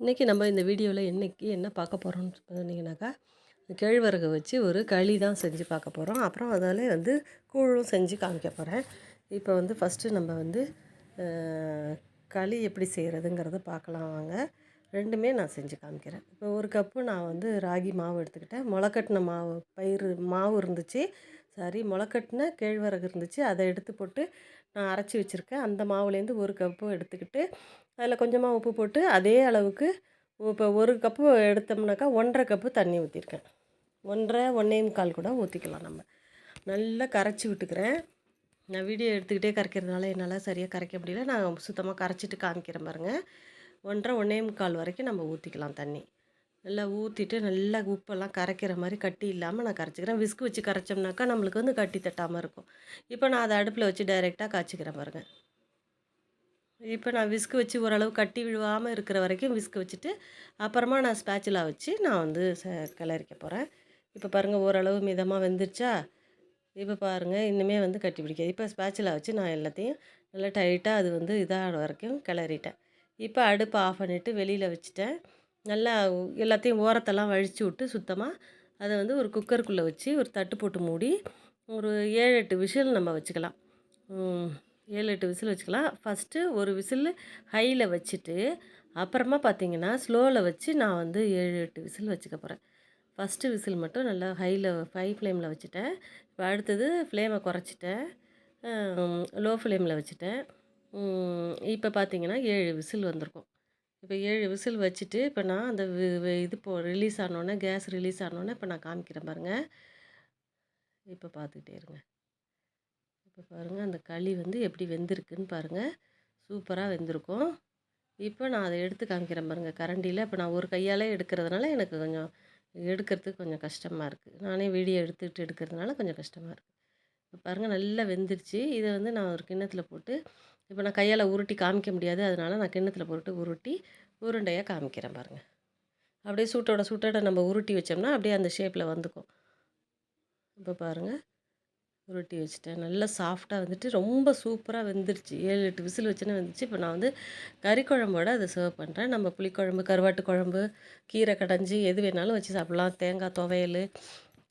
இன்றைக்கி நம்ம இந்த வீடியோவில் என்னைக்கு என்ன பார்க்க போகிறோம்னு சொன்னீங்கன்னாக்கா கேழ்வரகு வச்சு ஒரு களி தான் செஞ்சு பார்க்க போகிறோம் அப்புறம் அதில் வந்து கூழும் செஞ்சு காமிக்க போகிறேன் இப்போ வந்து ஃபஸ்ட்டு நம்ம வந்து களி எப்படி செய்கிறதுங்கிறத பார்க்கலாம் வாங்க. ரெண்டுமே நான் செஞ்சு காமிக்கிறேன். இப்போ ஒரு கப்பு நான் வந்து ராகி மாவு எடுத்துக்கிட்டேன். முளைக்கட்டின மாவு பயிர் மாவு இருந்துச்சு. சாரி முளைக்கட்டின கேழ்வரகு இருந்துச்சு. அதை எடுத்து போட்டு நான் அரைச்சி வச்சுருக்கேன். அந்த மாவுலேருந்து ஒரு கப்பு எடுத்துக்கிட்டு அதில் கொஞ்சமாக உப்பு போட்டு அதே அளவுக்கு இப்போ ஒரு கப்பு எடுத்தோம்னாக்கா ஒன்றரை கப்பு தண்ணி ஊற்றிருக்கேன் ஒன்றரை ஒன்றே கால் கூட ஊற்றிக்கலாம் நம்ம. நல்லா கரைச்சி விட்டுக்கிறேன். நான் வீடியோ எடுத்துக்கிட்டே கரைக்கிறதுனால என்னால் சரியாக கரைக்க முடியல. நான் சுத்தமாக கரைச்சிட்டு காமிக்கிறேன் பாருங்கள் ஒன்றரை ஒன்றே முக்கால் வரைக்கும் நம்ம ஊற்றிக்கலாம் தண்ணி. நல்லா ஊற்றிட்டு நல்லா உப்பெல்லாம் கரைக்கிற மாதிரி கட்டி இல்லாமல் நான் கரைச்சிக்கிறேன். விஸ்க் வச்சு கரைச்சோம்னாக்கா நம்மளுக்கு வந்து கட்டி தட்டாமல் இருக்கும். இப்போ நான் அதை அடுப்பில் வச்சு டைரெக்டாக காய்ச்சிக்கிறேன் பாருங்கள் இப்போ நான் விஸ்க் வச்சு ஓரளவு கட்டி விழுவாமல் இருக்கிற வரைக்கும் விஸ்க் வச்சுட்டு அப்புறமா நான் ஸ்பேச்சுலா வச்சு நான் வந்து ச கிளறிக்க போகிறேன் இப்போ பாருங்கள் ஓரளவு மிதமாக வெந்துருச்சா? இப்போ பாருங்கள் இன்னுமே வந்து கட்டி பிடிக்காது. இப்போ ஸ்பேச்சுலா வச்சு நான் எல்லாத்தையும் நல்லா டைட்டாக அது வந்து இதாக வரைக்கும் கிளறிட்டேன். இப்போ அடுப்பை ஆஃப் பண்ணிவிட்டு வெளியில் வச்சுட்டேன். நல்லா எல்லாத்தையும் ஓரத்தெல்லாம் வழித்து விட்டு சுத்தமாக அதை வந்து ஒரு குக்கருக்குள்ளே வச்சு ஒரு தட்டு போட்டு மூடி ஒரு ஏழு எட்டு விசில் நம்ம வச்சுக்கலாம். ஏழு எட்டு விசில் வச்சுக்கலாம். ஃபஸ்ட்டு ஒரு விசில் ஹையில் வச்சுட்டு அப்புறமா பார்த்தீங்கன்னா ஸ்லோவில் வச்சு நான் வந்து ஏழு எட்டு விசில் வச்சுக்க போகிறேன் ஃபஸ்ட்டு விசில் மட்டும் நல்லா ஹையில் ஹை ஃப்ளேமில் வச்சுட்டேன். இப்போ அடுத்தது ஃப்ளேமை குறைச்சிட்டேன். லோ ஃப்ளேமில் வச்சுட்டேன். இப்போ பார்த்தீங்கன்னா ஏழு விசில் வந்திருக்கும். இப்போ ஏழு விசில் வச்சுட்டு இப்போ நான் அந்த வி- இது போ ரிலீஸ் ஆனோடனே கேஸ் ரிலீஸ் ஆனோடனே இப்போ நான் காமிக்கிறேன் பாருங்கள் இப்போ பார்த்துக்கிட்டே இருங்க. இப்போ பாருங்கள் அந்த களி வந்து எப்படி வெந்திருக்குன்னு பாருங்கள் சூப்பராக வெந்திருக்கும். இப்போ நான் அதை எடுத்து காமிக்கிறேன் பாருங்கள் கரண்டியில். இப்போ நான் ஒரு கையாலே எடுக்கிறதுனால எனக்கு கொஞ்சம் எடுக்கிறதுக்கு கொஞ்சம் கஷ்டமாக இருக்குது நானே வீடியோ எடுத்துக்கிட்டு எடுக்கிறதுனால கொஞ்சம் கஷ்டமாக இருக்குது இப்போ பாருங்கள் நல்லா வெந்துருச்சு. இதை வந்து நான் ஒரு கிண்ணத்தில் போட்டு இப்போ நான் கையால் உருட்டி காமிக்க முடியாது. அதனால நான் கிண்ணத்தில் போட்டு உருட்டி உருண்டையாக காமிக்கிறேன் பாருங்கள் அப்படியே சூட்டோட சூட்டோட நம்ம உருட்டி வச்சோம்னா அப்படியே அந்த ஷேப்பில் வந்துக்கும். இப்போ பாருங்கள் உருட்டி வச்சுட்டேன். நல்லா சாஃப்டாக வந்துட்டு ரொம்ப சூப்பராக வெந்துருச்சு. ஏழு எட்டு விசில் வச்சுன்னு வந்துச்சு. இப்போ நான் வந்து கறி குழம்போட அதை சர்வ் பண்ணுறேன் நம்ம புளிக்குழம்பு கருவாட்டு குழம்பு கீரை கடைஞ்சி எது வேணாலும் வச்சு சாப்பிட்லாம். தேங்காய் துவையல்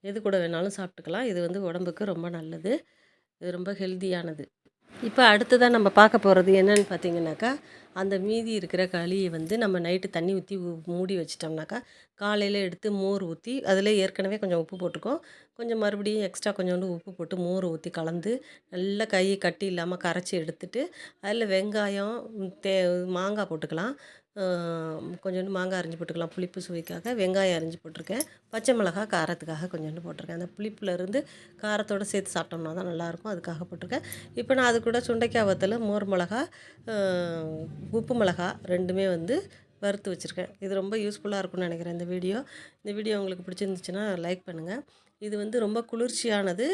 எது கூட வேணாலும் சாப்பிட்டுக்கலாம். இது வந்து உடம்புக்கு ரொம்ப நல்லது. இது ரொம்ப ஹெல்த்தியானது இப்போ அடுத்ததாக நம்ம பார்க்க போகிறது என்னன்னு பார்த்தீங்கன்னாக்கா அந்த மீதி இருக்கிற களியை வந்து நம்ம நைட்டு தண்ணி ஊற்றி மூடி வச்சிட்டோம்னாக்கா காலையில் எடுத்து மோர் ஊற்றி அதில் ஏற்கனவே கொஞ்சம் உப்பு போட்டுக்கோம் கொஞ்சம் மறுபடியும் எக்ஸ்ட்ரா கொஞ்சோண்டு உப்பு போட்டு மோர் ஊற்றி கலந்து நல்லா கையை கட்டி இல்லாமல் கரைச்சி எடுத்துட்டு அதில் வெங்காயம் தே மாங்காய் போட்டுக்கலாம். கொஞ்சோண்டு மாங்காய் அரிஞ்சு போட்டுக்கலாம். புளிப்பு சுவைக்காக வெங்காயம் அரிஞ்சு போட்டிருக்கேன். பச்சை மிளகாய் காரத்துக்காக கொஞ்சோண்டு போட்டிருக்கேன். அந்த புளிப்புலேருந்து காரத்தோடு சேர்த்து சாப்பிட்டோம்னா தான் நல்லாயிருக்கும். அதுக்காக போட்டிருக்கேன். இப்போ நான் அது கூட சுண்டைக்காய் வத்தல் மோர் மிளகா உப்பு மிளகா ரெண்டுமே வந்து வறுத்து வச்சுருக்கேன். இது ரொம்ப யூஸ்ஃபுல்லாக இருக்கும்னு நினைக்கிறேன் இந்த வீடியோ. இந்த வீடியோ உங்களுக்கு பிடிச்சிருந்துச்சுன்னா லைக் பண்ணுங்கள் இது வந்து ரொம்ப குளிர்ச்சியானது.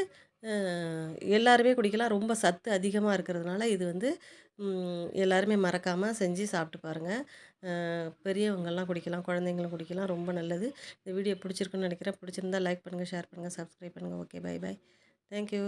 எல்லாருமே குடிக்கலாம். ரொம்ப சத்து அதிகமாக இருக்கிறதுனால இது வந்து எல்லாருமே மறக்காமல் செஞ்சு சாப்பிட்டு பாருங்கள் பெரியவங்கள்லாம் குடிக்கலாம் குழந்தைங்களும் குடிக்கலாம். ரொம்ப நல்லது. இந்த வீடியோ பிடிச்சிருக்குன்னு நினைக்கிறேன். பிடிச்சிருந்தா லைக் பண்ணுங்கள் ஷேர் பண்ணுங்கள் சப்ஸ்கிரைப் பண்ணுங்கள் ஓகே பை பை தேங்க்யூ